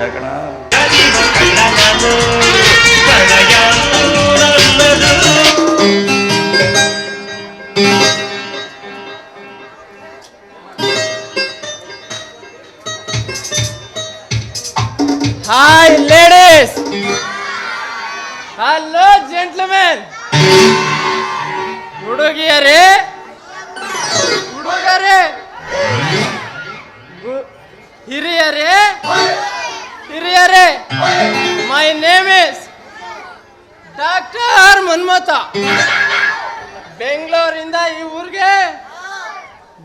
ಯಾಕಣ hi ladies hello gentlemen ಹುಡುಗಿಯರೇ. ಹುಡುಗರೇ. ಹಿರಿಯರೇ. ಹಿರಿಯರೇ my name is doctor Manmatha ಬೆಂಗಳೂರಿಂದ ಈ ಊರಿಗೆ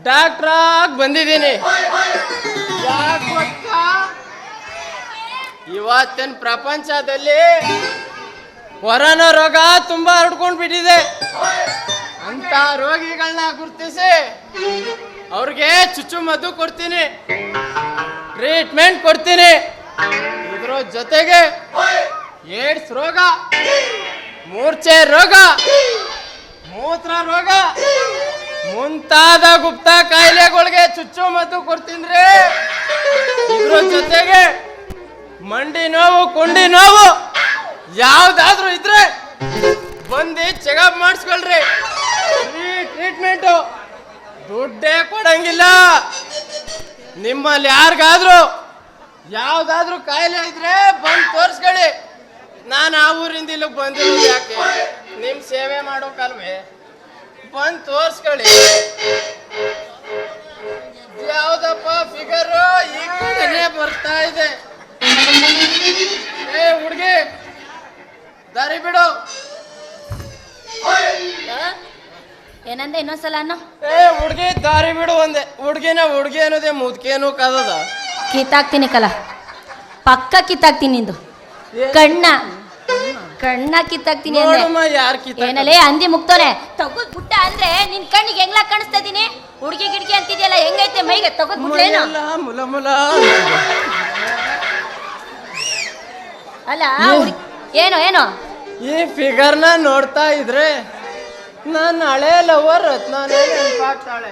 ಡಾಕ್ಟರ್ ಆಗಿ ಬಂದಿದ್ದೀನಿ. ಇವತ್ತಿನ ಪ್ರಪಂಚದಲ್ಲಿ ಕೊರೋನಾ ರೋಗ ತುಂಬಾ ಹರಡ್ಕೊಂಡು ಬಿಟ್ಟಿದೆ. ಅಂತ ರೋಗಿಗಳನ್ನ ಗುರುತಿಸಿ ಅವ್ರಿಗೆ ಚುಚ್ಚುಮದ್ದು ಕೊಡ್ತೀನಿ. ಟ್ರೀಟ್ಮೆಂಟ್ ಕೊಡ್ತೀನಿ. ಜೊತೆಗೆ ಏಡ್ಸ್ ರೋಗ, ಮೂರ್ಛೆ ರೋಗ, ಮೂತ್ರ ರೋಗ, ಮುಂತಾದ ಗುಪ್ತ ಕಾಯಿಲೆಗಳಿಗೆ ಚುಚ್ಚುಮದ್ದು ಕೊಡ್ತೀನಿ ರೀ ಇದ್ರ ಜೊತೆಗೆ ಮಂಡಿ ನೋವು, ಕುಂಡಿ ನೋವು ಯಾವ್ದಾದ್ರು ಇದ್ರೆ ಬಂದು ಚೆಕಪ್ ಮಾಡಿಸ್ಕೊಳ್ರಿ. ಫ್ರೀ ಟ್ರೀಟ್ಮೆಂಟು ದುಡ್ಡೇ ಕೊಡಂಗಿಲ್ಲ. ನಿಮ್ಮಲ್ಲಿ ಯಾರಿಗಾದ್ರೂ ಯಾವ್ದಾದ್ರೂ ಕಾಯಿಲೆ ಇದ್ರೆ ಬಂದು ತೋರ್ಸ್ಕೊಳ್ಳಿ. ನಾನು ಆ ಊರಿಂದ ಇಲ್ಲಿಗೆ ಬಂದಿರೋ ಯಾಕೆ? ನಿಮ್ ಸೇವೆ ಮಾಡೋಕಲ್ವೇ? ಬಂದು ತೋರಿಸ್ಕೊಳ್ಳಿ. ಯಾವ್ದಪ್ಪ ಫಿಗರು ಈ ಕಡೆನೇ ಬರ್ತಾ ಇದೆ. ಏ ಹುಡುಗಿ ದಾರಿ ಬಿಡು? ಏನಂದೆ ಇನ್ನೊಂದ್ಸಲ ಅನ್ನೋ? ಏ ಹುಡುಗಿ ದಾರಿ ಬಿಡು ಒಂದೇ. ಹುಡ್ಗಿನ ಹುಡುಗಿ ಅನ್ನೋದೇ ಮುದ್ಕೇನು ಕದದ. ಕಿತ್ತಾಕ್ತೀನಿ ಕಲ. ಪಕ್ಕ ಕಿತ್ತಾಕ್ತೀನಿ ನಿಂದು. ಕಣ್ಣ. ಕಣ್ಣ ಕಿತ್ತಾಕ್ತೀನಿ ಏನಲ್ಲೇ ಅಂದಿ ಮುಗ್ತೋನೆ ತಗದ್ ಬುಟ್ಟ ಅಂದ್ರೆ ನಿನ್ ಕಣ್ಣಿಗೆ ಹೆಂಗ್ಲಾ ಕಾಣಿಸ್ತಾ ಇದೀನಿ? ಹುಡುಗಿ ಗಿಡ್ಗಿ ಅಂತಿದ್ಯಲ್ಲ ಹೆಂಗೈತೆ ಮೈಗೆ ತಗದ್ ಬುಟ್ಲೇನು ಅಲ್ಲ ಏನೋ ಏನು ಏನು? ಈ ಫಿಗರ್ನ ನೋಡ್ತಾ ಇದ್ರೆ ನನ್ನ ಹಳೆ ಲವರ್ ರತ್ನಾನೇ ನೆನಪಾಗ್ತಾಳೆ.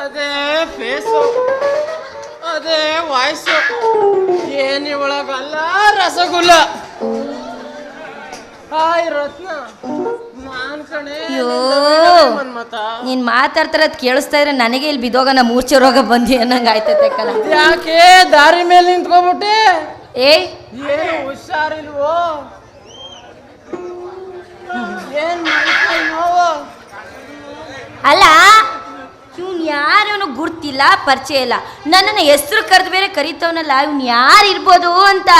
ಅದೇ ಫೇಸು ಅದೇ ವಾಯ್ಸು. ಏನಿ ಒಳಗಲ್ಲ ರಸಗುಲ್ಲ. ಹಾಯ್ ರತ್ನ. ನಾನ್ ಕಣೆ ಅಯ್ಯೋ. ನೀನ್ ಮಾತಾಡ್ತಾರದ್ ಕೇಳಿಸ್ತಾ ಇದ್ರೆ ನನಗೆ ಇಲ್ಲಿ ಬಿದೋಗನ ಮೂರ್ಛೆ ರೋಗ ಬಂದಿ ಅನ್ನಂಗ ಆಯ್ತೈತೆ ಕಲ ಯಾಕೆ ದಾರಿ ಮೇಲೆ ನಿಂತ್ಕೊಂಬಿಟ್ಟೆ? ಏಯ್. ಏನು ಹುಷಾರಿಲ್ವೋ? ಏನ್ ನೋವು ಅಲ್ಲ ಇವ್ನು ಯಾರು ಗುರ್ತಿಲ್ಲ ಪರಿಚಯ ಇಲ್ಲ. ನನ್ನನ್ನು ಹೆಸರು ಕರೆದು ಬೇರೆ ಕರಿತವನಲ್ಲ ಇವ್ನು ಯಾರು ಇರ್ಬೋದು ಅಂತ.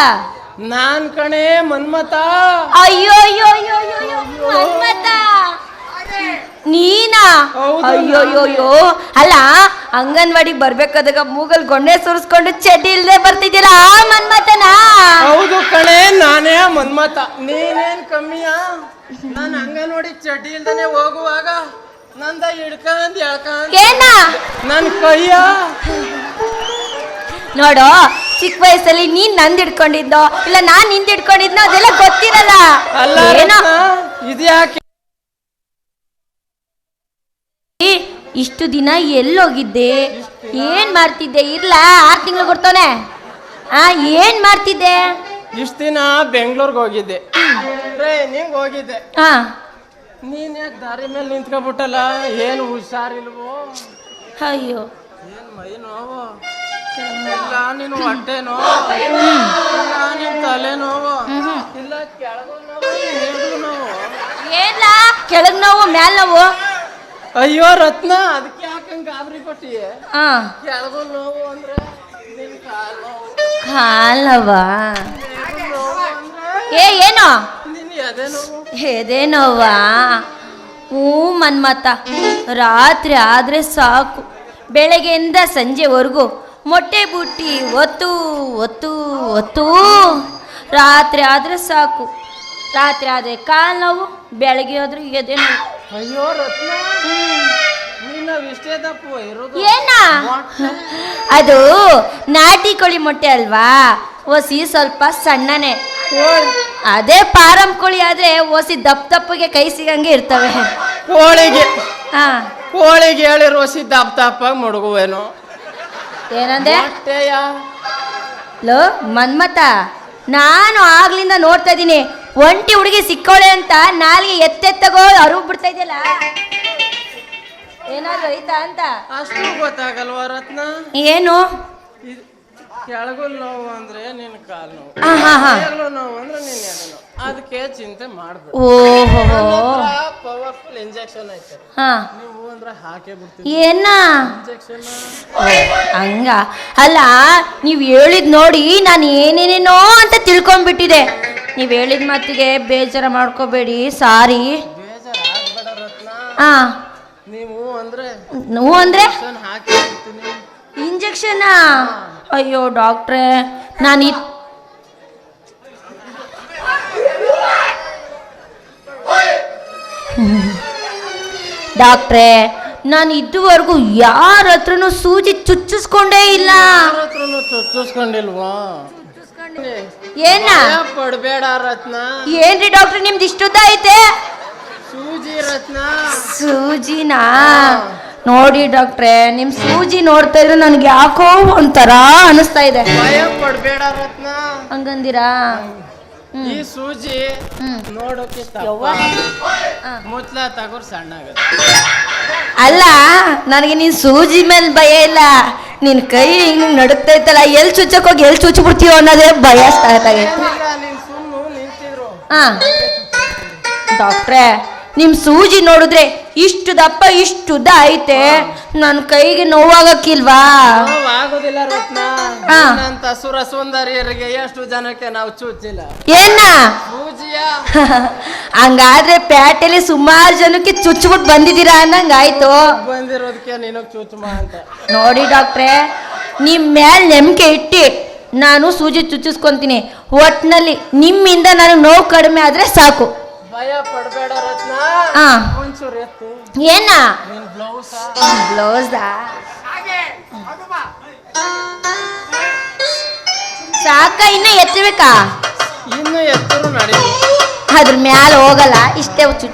ನಾನ್ ಕಣೆ ಮನ್ಮತ. ಅಯ್ಯೋ ಅಯ್ಯೋ ಅಯ್ಯೋ ಅಯ್ಯೋ ಅಯ್ಯೋ ಮನ್ಮಥ. ನೀನಾ? ಹೌದು, ಅಯ್ಯೋ ಅಯ್ಯೋ ಅಯ್ಯೋ. ಅಲ್ಲ ಅಂಗನವಾಡಿಗೆ ಬರ್ಬೇಕಾದಾಗ ಮೂಗಲ್ ಗೊಂಡೆ ಸುರಿಸ್ಕೊಂಡು ಚಡ್ಡಿ ಇಲ್ದೆ ಬರ್ತಿದ್ದೀರಾ ಆ ಮನ್ಮಥನಾ ಹೌದು ಕಣೆ ನಾನೇ ಮನ್ಮತ. ನೀನೇನ್ ಕಮ್ಮಿಯಾ? ನಾನು ಅಂಗನವಾಡಿ ಚಡ್ಡಿ ಇಲ್ದನೆ ಹೋಗುವಾಗ ನಂದ ಹಿಡ್ಕಂದ್ ಎಳ್ಕಂದ್ ಏನ? ನನ್ ಕೈಯ. ನೋಡು ಚಿಕ್ಕ ವಯಸ್ಸಲ್ಲಿ ನೀನ್ ನಂದ್ ಹಿಡ್ಕೊಂಡಿದ್ದೋ ಇಲ್ಲ ನಾನ್ ನಿಂದ್ ಹಿಡ್ಕೊಂಡಿದ್ನೋ ಅದೆಲ್ಲ ಗೊತ್ತಿರಲ್ಲ. ಅಲ್ಲ ಏನೋ? ಇದ್ಯಾಕೆ ಇಷ್ಟು ದಿನ ಎಲ್ಲೋಗಿದ್ದೆ? ಏನ್ ಮಾಡ್ತಿದ್ದೆ? ಇರ್ಲಾ ಆರ್ ತಿಂಗಳು ಕೊಡ್ತಾನೆ ಆ ಏನ್ ಮಾಡ್ತಿದ್ದೆ? ಇಷ್ಟ ದಿನ ಬೆಂಗ್ಳೂರ್ಗೆ ಹೋಗಿದ್ದೆ. ಟ್ರೈನಿಂಗ್ ಹೋಗಿದ್ದೆ. ಹಾ. ನೀನ್ ಯಾಕೆ ದಾರಿ ಮೇಲೆ ನಿಂತ್ಕೊಬಿಟ್ಟಲ್ಲ ಏನು ಹುಷಾರಿಲ್ವೋ? ಅಯ್ಯೋ. ಏನ್ ಮೈ ನೋವು ಇಲ್ಲ ನೀನು ಹೊಟ್ಟೆ ನೋವು ಇಲ್ಲ ನಿನ್ ತಲೆ ನೋವು ಇಲ್ಲ ಕೆಳಗು ನೋವು ಮೇಲ್ಗೂ ನೋವು ಏನ್ಲ? ಕೆಳಗ್ ನೋವು ಮ್ಯಾಲ್ ನೋವು ಅಯ್ಯೋ ರತ್ನ ಅದಕ್ಕೆ ಯಾಕಂಗ್ ಗಾಬರಿ ಕೊಟ್ಟಿ ಹಾ. ಕೆಳಗು ನೋವು ಅಂದ್ರೆ ನಿನ್ ಕಾಲ್ ನೋವು ಕಾಲವ ನೋವು ಅಂದ್ರೆ ಏ ಏನೋ? ಎದೆ ನೋವಾ ಹ್ಞೂ ಮನ್ಮತ ರಾತ್ರಿ ಆದರೆ ಸಾಕು. ಬೆಳಗ್ಗೆಯಿಂದ ಸಂಜೆವರೆಗೂ ಮೊಟ್ಟೆ ಬುಟ್ಟಿ ಒತ್ತು ಒತ್ತು ಒತ್ತು. ರಾತ್ರಿ ಆದರೆ ಸಾಕು. ರಾತ್ರಿ ಆದರೆ ಕಾಲು ನೋವು ಬೆಳಗ್ಗೆ ಹೋದ್ರೆ ಎದೆ ನೋವು. ಅಯ್ಯೋ ರತ್ನ. ಏನ? ಅದು ನಾಟಿ ಕೋಳಿ ಮೊಟ್ಟೆ ಅಲ್ವಾ? ಒಸಿ ಸ್ವಲ್ಪ ಸಣ್ಣನೆ. ಅದೇ ಪಾರಂ ಕೋಳಿ ಆದ್ರೆ ಓಸಿ ದಪ್ಪ ದಪ್ಪಗೆ ಕೈ ಸಿಗಂಗೆ ಇರ್ತವೆ. ಕೋಳಿಗೆ ಹಾ. ಕೋಳಿಗೆ ಹೇಳಿ ರೋಸಿ ದಪ್ಪ ದಪ್ಪಾಗಿ ಮುಡುಗುವೇನು. ಏನಂದೆ? ಲೋ ಮನ್ಮತ ನಾನು ಆಗ್ಲಿಂದ ನೋಡ್ತಾ ಇದ್ದೀನಿ. ಒಂಟಿ ಹುಡುಗಿ ಸಿಕ್ಕೋಳೆ ಅಂತ ನಾಲ್ಗೆ ಎತ್ತೆತ್ತಗೋ ಅರಿವು ಬಿಡ್ತಾ ಇದೆಯಲ್ಲ? ಏನಾದ್ರು ಐತಾ ಅಂತ? ಅಷ್ಟು ಗೊತ್ತಾಗಲ್ವಾ ರತ್ನ? ಏನು? ಕೆಳಗಲ್ ನೋವು ಅಂದ್ರೆ ನಿನ್ನ ಕಾಲು ನೋವು. ನೋವು ಅಂದ್ರೆ ನಿನ್ನ ಎದೆ ನೋವು. ಅದಕ್ಕೆ ಚಿಂತೆ ಮಾಡ್ಬೇಡ ಓಹೋ. ಪವರ್ಫುಲ್ ಇಂಜೆಕ್ಷನ್ ಐತೆ. ಹಾ. ನೀವು ಅಂದ್ರೆ ಹಾಕೇ ಬಿಡ್ತೀವಿ ಏನ? ಇಂಜೆಕ್ಷನ್ ಹಂಗ? ಅಲ್ಲ ನೀವು ಹೇಳಿದ್ ನೋಡಿ ನಾನು ಏನೇನೇನೋ ಅಂತ ತಿಳ್ಕೊಂಡ್ಬಿಟ್ಟಿದೆ ನೀವು ಹೇಳಿದ ಮಾತಿಗೆ ಬೇಜಾರ ಮಾಡ್ಕೋಬೇಡಿ ಸಾರಿ. ಬೇಜಾರ್ ಆಗ್ಬೇಡ ರತ್ನ. ಹಾ ನೀವು ಅಂದ್ರೆ ನೋವು ಅಂದ್ರೆ? ಇಂಜೆಕ್ಷನ್ ಹಾಕಿ ಬಿಡ್ತೀನಿ. ಇಂಜೆಕ್ಷನ್ ಅಯ್ಯೋ ಡಾಕ್ಟ್ರೇ ನಾನು ಇ ಡಾಕ್ಟ್ರೇ ನಾನು ಇದುವರೆಗೂ ಯಾರ ಹತ್ರನೂ ಸೂಜಿ ಚುಚ್ಚಿಸ್ಕೊಂಡೇ ಇಲ್ಲ. ಚುಚ್ಚಿಸ್ಕೊಂಡಿಲ್ವಾ? ಏನ? ಪಡ್ಬೇಡ ರತ್ನ. ಏನ್ರಿ ಡಾಕ್ಟ್ರ್ ನಿಮ್ದು ಇಷ್ಟುದ್ದ ಐತೆ? ಸೂಜಿ ರತ್ನ. ಸೂಜಿನಾ? ನೋಡಿ ಡಾಕ್ಟ್ರೆ ನಿಮ್ ಸೂಜಿ ನೋಡ್ತಾ ಇದ್ರೆ ನನ್ಗೆ ಯಾಕೋ ಒಂಥರ ಅನಿಸ್ತಾ ಇದೆ. ಭಯ ಪಡ್ಬೇಡ ರತ್ನ. ಹಂಗಂದಿರಾ? ಈ ಸೂಜಿ ನೋಡೋಕೆ ತಗೋರ್ ಸಣ್ಣ ಅಲ್ಲ ನನಗೆ ನೀನ್ ಸೂಜಿ ಮೇಲೆ ಭಯ ಇಲ್ಲ. ನಿನ್ ಕೈ ಹಿಂಗ್ ನಡುಕ್ತಾ ಇತ್ತಲ್ಲ ಎಲ್ಲಿ ಚುಚ್ಚಕ್ ಹೋಗಿ ಎಲ್ ಚುಚ್ಚ ಬಿಡ್ತೀವೋ ಅನ್ನೋದೇ ಭಯ ಸ್ಟಾರ್ಟ್ ನೀನ್ ನಿಂತಿದ್ರು. ಹಾ. ಡಾಕ್ಟ್ರೇ ನಿಮ್ ಸೂಜಿ ನೋಡಿದ್ರೆ ಇಷ್ಟು ದಪ್ಪ ಇಷ್ಟು ಉದ್ದ ಐತೆ. ನನ್ನ ಕೈಗೆ ನೋವಾಗಕ್ಕಿಲ್ವಾ? ನೋವ್ ಆಗೋದಿಲ್ಲ ರತ್ನ. ಹಾ. ಅಂತ ಸುರ ಸುಂದರಿಯರಿಗೆ ಎಷ್ಟು ಜನಕ್ಕೆ ನಾವು ಚುಚ್ಚಿಲ್ಲ ಏನ? ಹಂಗಾದ್ರೆ ಪ್ಯಾಟೆಲಿ ಸುಮಾರು ಜನಕ್ಕೆ ಚುಚ್ಬಿಟ್ಟು ಬಂದಿದ್ದೀರಾ ಅನ್ನಂಗ ಆಯ್ತು ಬಂದಿರೋದಕ್ಕೆ ಚುಚ್ಚುಮ ಅಂತ. ನೋಡಿ ಡಾಕ್ಟ್ರೆ ನಿಮ್ ಮೇಲೆ ನಂಬಿಕೆ ಇಟ್ಟಿ ನಾನು ಸೂಜಿ ಚುಚ್ಚಿಸ್ಕೊಂತೀನಿ. ಒಟ್ನಲ್ಲಿ ನಿಮ್ಮಿಂದ ನನಗೆ ನೋವು ಕಡಿಮೆ ಆದ್ರೆ ಸಾಕು. ಏನ? ನಿನ್ ಬ್ಲೌಸ್ ಬ್ಲೌಸಾ ಸಾಕ ಇನ್ನ ಎತ್ತಬೇಕಾ? ಇನ್ನು ಎತ್ತರು ಅದ್ರ ಮ್ಯಾಲ ಹೋಗಲ್ಲ ಇಷ್ಟೇ ಉಚ್ಚು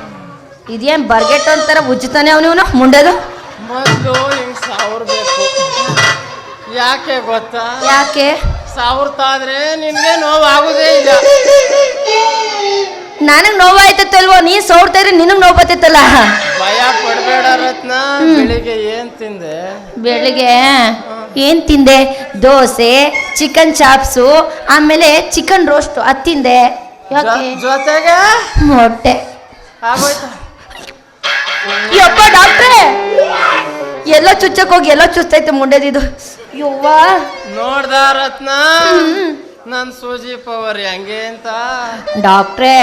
ಇದೇನ್ ಬರ್ಗೆಟ್ ಅಂತಾರ ಉಜ್ಜುತ್ತಾನೆ ಅವನು ಮುಂಡದು? ಮೊದ್ಲು ಹಿಂಗ್ ಸಾವಿರ ಬೇಕು. ಯಾಕೆ ಗೊತ್ತಾ? ಯಾಕೆ? ಸಾವಿರ ತಾದ್ರೆ ನಿನ್ಗೆ ನೋವಾಗುದೇ ಇಲ್ಲ. ನನಗ್ ನೋವಾಯ್ತಲ್ವೋ ನೀ ಸೋಡ್ತಾ ಇದ್ರೆ ನಿನಗ್ ನೋವು ಬತ್ತಿತ್ತಲ್ಲ ಭಯ ಪಡ್ಬೇಡ ರತ್ನ ಬೆಳಿಗ್ಗೆ ಏನ್ ತಿಂದೆ? ಬೆಳಿಗ್ಗೆ ಏನ್ ತಿಂದೆ? ದೋಸೆ ಚಿಕನ್ ಚಾಪ್ಸು ಆಮೇಲೆ ಚಿಕನ್ ರೋಸ್ಟ್ ಅದ್ ತಿಂದೆ. ಯಾಕೆ? ಜೊತೆಗೆ? ಮೊಟ್ಟೆ. ಆಗೋಯ್ತಾ? ಯಪ್ಪ ಡಾಕ್ಟ್ರೆ! ಎಲ್ಲ ಚುಚ್ಚಕ್ ಹೋಗಿ ಎಲ್ಲ ಚುಚ್ಚೈತೆ ಮುಂಡೆದಿದು. ಯವ್ವ. ನೋಡ್ದ ರತ್ನ? ನನ್ ಸೂಜಿ ಪವರ್ ಹೆಂಗೆ ಅಂತ? ಡಾಕ್ಟ್ರೇ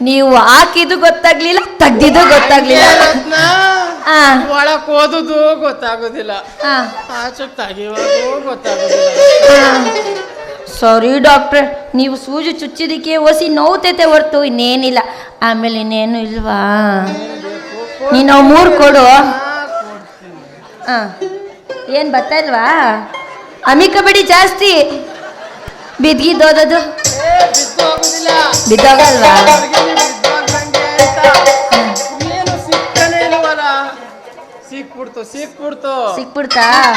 ನೀವು ಹಾಕಿದ್ದು ಗೊತ್ತಾಗ್ಲಿಲ್ಲ ತೆಗ್ದಿದ್ದು ಗೊತ್ತಾಗ್ಲಿಲ್ಲ. ಆ, ಒಳಕ್ ಓದುದು ಗೊತ್ತಾಗೋದಿಲ್ಲ. ಆ, ಆಚಕ್ ತೆಗಿಯೋದು ಗೊತ್ತಾಗೋದಿಲ್ಲ. ಸಾರಿ ಡಾಕ್ಟ್ರೆ ನೀವು ಸೂಜಿ ಚುಚ್ಚಿದಕ್ಕೆ ಒಸಿ ನೋವುತೈತೆ ಹೊರ್ತು ಇನ್ನೇನಿಲ್ಲ. ಆಮೇಲೆ ಇನ್ನೇನು ಇಲ್ವಾ? ನೀನು ಮೂರು ಕೊಡು. ಹಾಂ ಏನು ಬರ್ತಾ ಇಲ್ವಾ? ಅಮಿಕ ಬಿಡಿ ಜಾಸ್ತಿ. ಬಿದ್ಗಿದ್ದೋದದು ಬಿದ್ದೋಗುದಿಲ್ಲ. ಬಿದ್ದೋಗಲ್ವಾ? ಸಿಕ್ಬಿಡ್ತು ಸಿಕ್ಬಿಡ್ತು. ಸಿಕ್ಬಿಡ್ತಾ?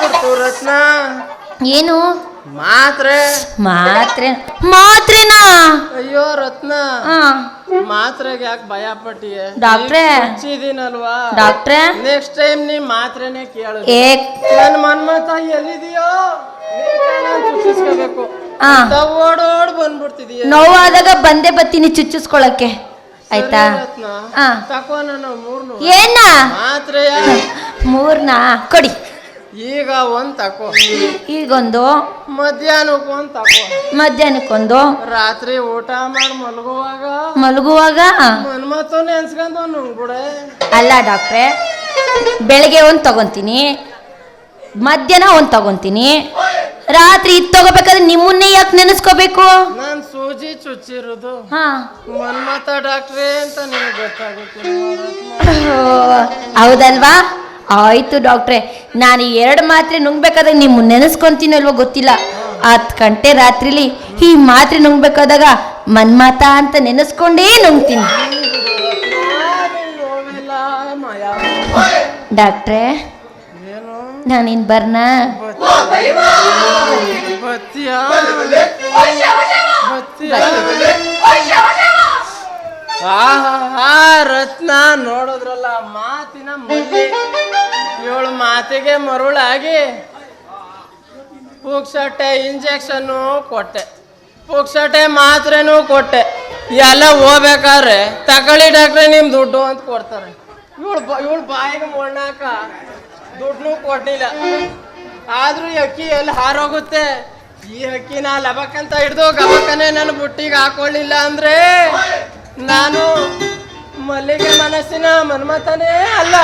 ಬಿಡ್ತು ರತ್ನ. ಏನು? ಮಾತ್ರೆ. ಮಾತ್ರೆ. ಮಾತ್ರೆನಾ? ಅಯ್ಯೋ ರತ್ನ. ಮಾತ್ರೆಗೆ ಯಾಕೆ ಭಯ ಪಟ್ಟಿಯೇ? ಡಾಕ್ಟ್ರೇ. ಹಚ್ಚಿದೀನಲ್ವಾ? ಡಾಕ್ಟ್ರೆ. ನೆಕ್ಸ್ಟ್ ಟೈಮ್ ನೀ ಮಾತ್ರೆನೇ ಕೇಳು. ಏ. ನನ್ ಮನ್ಮತ ಎಲ್ಲಿದೆಯೋ? ಚುಚ್ಚಿಸ್ಕೋಬೇಕು. ಓಡೋಡ್ ಬಂದ್ಬಿಡ್ತಿದೀಯ. ನೋವಾದಾಗ ಬಂದೇ ಬತ್ತೀನಿ ಚುಚ್ಚಿಸ್ಕೊಳಕ್ಕೆ. ಆಯ್ತಾ? ಮೂರ್ನು. ಏನ? ಮೂರ್ನಾ? ಕೊಡಿ. ಈಗ ಒಂದ್ ತಕೋ ಈಗೊಂದು. ಮಧ್ಯಾಹ್ನಕ್ಕೆ ಒಂದ್ ತಕೋ ಮಧ್ಯಾಹ್ನಕ್ಕೊಂದು. ರಾತ್ರಿ ಊಟ ಮಾಡಿ ಮಲಗುವಾಗ. ಮಲಗುವಾಗ? ಮನ್ಮತ ನೆನ್ಸ್ಕೊಂಡು ನುಂಗ್ಬಿಡೆ. ಅಲ್ಲ ಡಾಕ್ಟ್ರೆ ಬೆಳಗ್ಗೆ ಒಂದ್ ತಗೊಂತೀನಿ ಮಧ್ಯಾಹ್ನ ಒಂದ್ ತಗೊಂತೀನಿ. ರಾತ್ರಿ ಇದು ತಗೋಬೇಕಾದ್ರೆ ನಿಮ್ಮನ್ನೇ ಯಾಕೆ ನೆನೆಸ್ಕೋಬೇಕು? ಚುಚ್ಚಿರೋದು. ಹಾ. ಮನ್ಮತ ಡಾಕ್ಟ್ರೇ ಅಂತ ನಿಮಗೆ ಗೊತ್ತಾಗುತ್ತೆ. ಹೌದಲ್ವಾ? ಆಯ್ತು ಡಾಕ್ಟ್ರೆ ನಾನು ಎರಡು ಮಾತ್ರೆ ನುಂಗ್ಬೇಕಾದಾಗ ನಿಮ್ಮ ನೆನೆಸ್ಕೊಂತೀನಲ್ವೋ ಗೊತ್ತಿಲ್ಲ. ಹತ್ತು ಗಂಟೆ ರಾತ್ರಿಲಿ ಈ ಮಾತ್ರೆ ನುಂಗ್ಬೇಕಾದಾಗ ಮನ್ಮಾತ ಅಂತ ನೆನೆಸ್ಕೊಂಡೇ ನುಂಗ್ತೀನಿ. ಡಾಕ್ಟ್ರೆ ಏನು? ನಾನಿನ್ ಬರ್ನಾ? ಬತ್ತೀಯ? ಆಹಾ ರತ್ನ ನೋಡಿದ್ರಲ್ಲ, ಮಾತಿನ ಮಲ್ಲಿ ಏಳು ಮಾತಿಗೆ ಮರುಳಾಗಿ ಪುಕ್ಸಟ್ಟೆ ಇಂಜೆಕ್ಷನ್ನು ಕೊಟ್ಟೆ. ಪುಕ್ಸಟ್ಟೆ ಮಾತ್ರೆನು ಕೊಟ್ಟೆ. ಎಲ್ಲ ಹೋಗ್ಬೇಕಾದ್ರೆ ತಗೊಳ್ಳಿ ಡಾಕ್ಟ್ರೆ, ನಿಮ್ ದುಡ್ಡು ಅಂತ ಕೊಡ್ತಾರೆ. ಇವಳು ಇವಳು ಬಾಯಿಗೆ ಮೊಣ್ಣಾಕ ದುಡ್ಡು ಕೊಟ್ಟಿಲ್ಲ ಆದ್ರೂ ಅಕ್ಕಿ ಎಲ್ಲಿ ಹಾರೋಗುತ್ತೆ? ಈ ಅಕ್ಕಿನ ಲಬಕ್ಕಂತ ಹಿಡ್ದು ಗಬಕ್ಕನೆ ನನ್ನ ಬುಟ್ಟಿಗೆ ಹಾಕೊಳ್ಳಿಲ್ಲ ಅಂದ್ರೆ ನಾನು ಮಲ್ಲಿಗೆ ಮನಸ್ಸಿನ ಮನ್ಮತನೇ ಅಲ್ಲ.